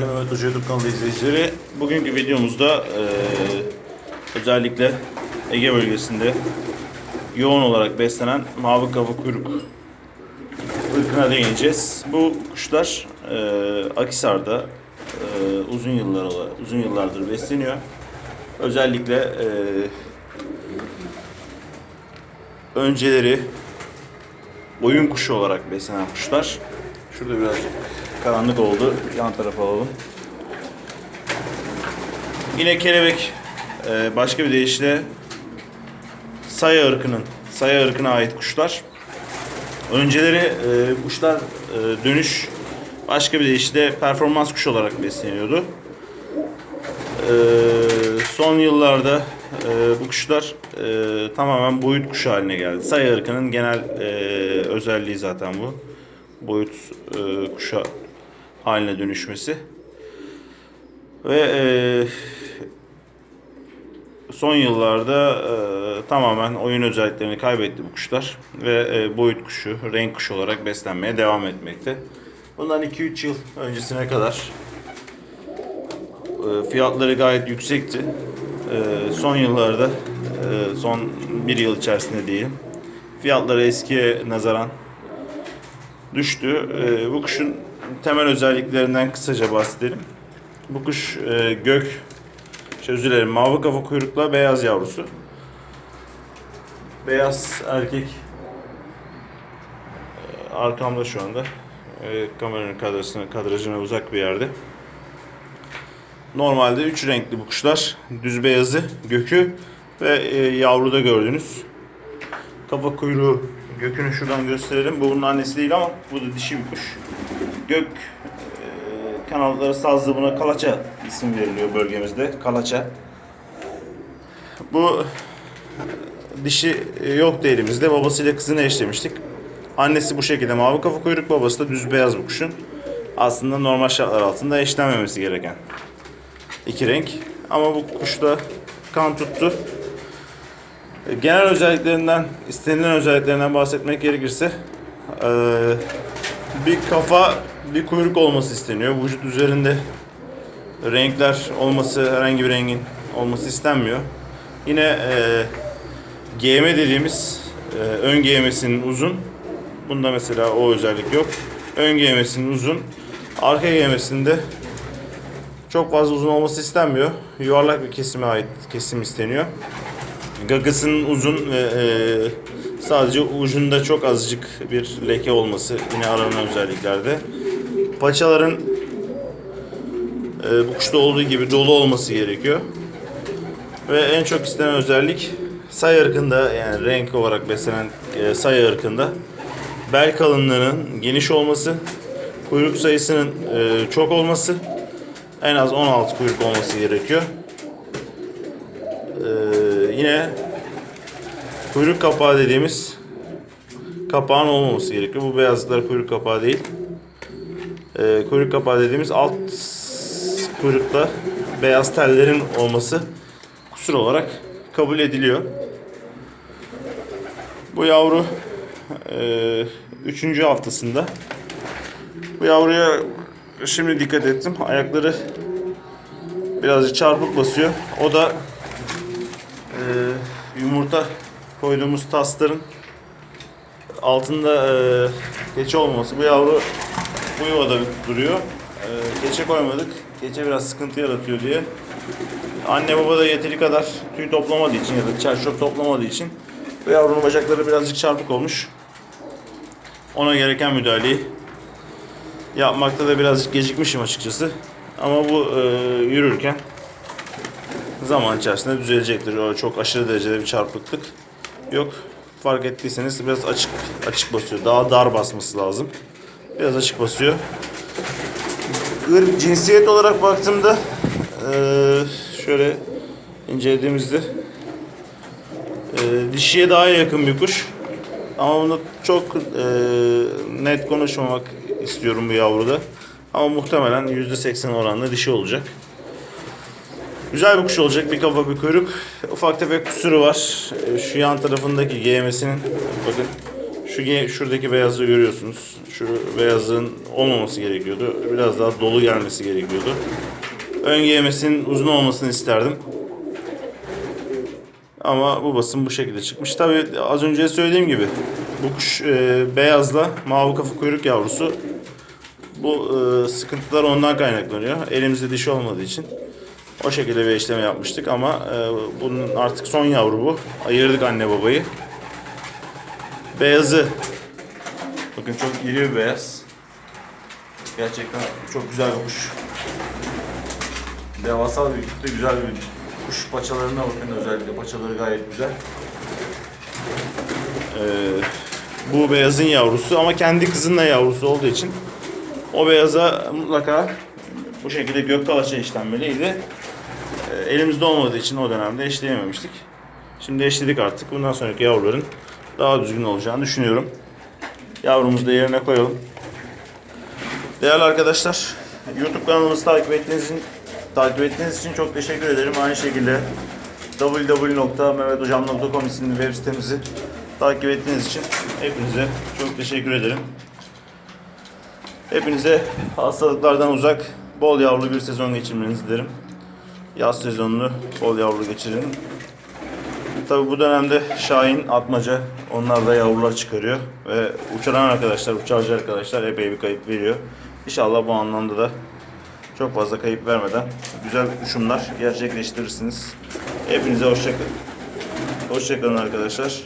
Değerli Mehmet Hoca YouTube kanalı izleyicileri, bugünkü videomuzda eee, özellikle Ege bölgesinde yoğun olarak beslenen mavi kafa kuyruk ırkına değineceğiz. Bu kuşlar eee Akisar'da eee, uzun yıllar uzun yıllardır besleniyor. Özellikle eee, önceleri oyun kuşu olarak beslenen kuşlar. Şurada birazcık karanlık oldu. Yan tarafa alalım. Yine kelebek e, başka bir deyişle saya ırkının saya ırkına ait kuşlar. Önceleri e, kuşlar e, dönüş başka bir deyişle performans kuşu olarak besleniyordu. E, son yıllarda e, bu kuşlar e, tamamen boyut kuşu haline geldi. Saya ırkının genel e, özelliği zaten bu. Boyut e, kuşu haline dönüşmesi. Ve e, son yıllarda e, tamamen oyun özelliklerini kaybetti bu kuşlar ve e, boyut kuşu, renk kuşu olarak beslenmeye devam etmekte. Bundan 2-3 yıl öncesine kadar e, fiyatları gayet yüksekti. E, son yıllarda, e, son bir yıl içerisinde diyelim, fiyatları eskiye nazaran düştü. E, bu kuşun temel özelliklerinden kısaca bahsedelim. Bu kuş e, gök, şey özür dilerim, mavi kafa kuyrukla beyaz yavrusu. Beyaz erkek e, arkamda şu anda. E, kameranın kadrajına, kadrajına uzak bir yerde. Normalde üç renkli bu kuşlar. Düz beyazı, gökü ve e, yavruda gördüğünüz. Kafa kuyruğu gökünü şuradan gösterelim. Bu bunun annesi değil ama bu da dişi bir kuş. Gök e, kanalları sazlı buna kalaça isim veriliyor bölgemizde. Kalaça. Bu dişi e, yoktu elimizde. Babasıyla kızını eşlemiştik. Annesi bu şekilde mavi kafa kuyruk, babası da düz beyaz bu kuşun. Aslında normal şartlar altında eşlenmemesi gereken iki renk. Ama bu kuşta kan tuttu. E, Genel özelliklerinden, istenilen özelliklerinden bahsetmek gerekirse eee, bir kafa, bir kuyruk olması isteniyor. Vücut üzerinde renkler olması, herhangi bir rengin olması istenmiyor. Yine eee GM dediğimiz eee, ön GM'sinin uzun. Bunda mesela o özellik yok. Ön GM'sinin uzun. Arka GM'sinde çok fazla uzun olması istenmiyor. Yuvarlak bir kesime ait kesim isteniyor. Gagasının uzun ve e, sadece ucunda çok azıcık bir leke olması yine aranan özelliklerde. Paçaların e, bu kuşta olduğu gibi dolu olması gerekiyor. Ve en çok istenen özellik say ırkında yani renk olarak beslenen e, say ırkında bel kalınlığının geniş olması, kuyruk sayısının e, çok olması, en az 16 kuyruk olması gerekiyor. Ee, yine kuyruk kapağı dediğimiz kapağın olmaması gerekiyor. Bu beyazlıklar kuyruk kapağı değil. Ee, kuyruk kapağı dediğimiz alt kuyrukta beyaz tellerin olması kusur olarak kabul ediliyor. Bu yavru e, üçüncü haftasında. Bu yavruya şimdi dikkat ettim. Ayakları birazcık çarpık basıyor. O da e, yumurta koyduğumuz tasların altında e, keçe olması. Bu yavru bu yuvada duruyor. E, keçe koymadık. Keçe biraz sıkıntı yaratıyor diye. Anne baba da yeteri kadar tüy toplamadığı için ya da çer çöp toplamadığı için bu yavrunun bacakları birazcık çarpık olmuş. Ona gereken müdahaleyi yapmakta da birazcık gecikmişim açıkçası. Ama bu e, yürürken zaman içerisinde düzelecektir. Öyle çok aşırı derecede bir çarpıklık yok. Fark ettiyseniz biraz açık açık basıyor. Daha dar basması lazım. Biraz açık basıyor. Irk cinsiyet olarak baktığımda eee, şöyle incelediğimizde eee, dişiye daha yakın bir kuş. Ama bunu çok eee, net konuşmamak istiyorum bu yavruda. Ama muhtemelen %80 oranla dişi olacak. Güzel bir kuş olacak. Bir kafa bir kuyruk. Ufak tefek kusuru var. Ee, Şu yan tarafındaki GM'sinin bakın Şu şuradaki beyazı görüyorsunuz. Şu beyazın olmaması gerekiyordu. Biraz daha dolu gelmesi gerekiyordu. Ön gemesinin uzun olmasını isterdim. Ama bu basın bu şekilde çıkmış. Tabi az önce söylediğim gibi bu kuş e, beyazla mavi kafa kuyruk yavrusu. Bu e, sıkıntılar ondan kaynaklanıyor. Elimizde dişi olmadığı için. O şekilde bir işlem yapmıştık ama e, bunun artık son yavru bu. Ayırdık anne babayı. Beyazı. Bakın çok iri bir beyaz. Gerçekten çok güzel bir kuş. Devasa büyüklükte güzel bir kuş. Paçalarına bakın özellikle. Paçaları gayet güzel. Ee, bu beyazın yavrusu ama kendi kızınla yavrusu olduğu için o beyaza mutlaka bu şekilde gök kalaça işlenmeliydi. Ee, elimizde olmadığı için o dönemde eşleyememiştik. Şimdi eşledik artık. Bundan sonraki yavruların daha düzgün olacağını düşünüyorum. Yavrumuzu da yerine koyalım. Değerli arkadaşlar, YouTube kanalımızı takip ettiğiniz için takip ettiğiniz için çok teşekkür ederim. Aynı şekilde www.mehmethocam.com isimli web sitemizi takip ettiğiniz için hepinize çok teşekkür ederim. Hepinize hastalıklardan uzak, bol yavrulu bir sezon geçirmenizi dilerim. Yaz sezonunu bol yavrulu geçirin. Tabi bu dönemde Şahin, Atmaca onlar da yavrular çıkarıyor ve uçuran arkadaşlar, uçarcı arkadaşlar epey bir kayıp veriyor. İnşallah bu anlamda da çok fazla kayıp vermeden güzel uçumlar gerçekleştirirsiniz. Hepinize hoşçakalın. Hoşçakalın arkadaşlar.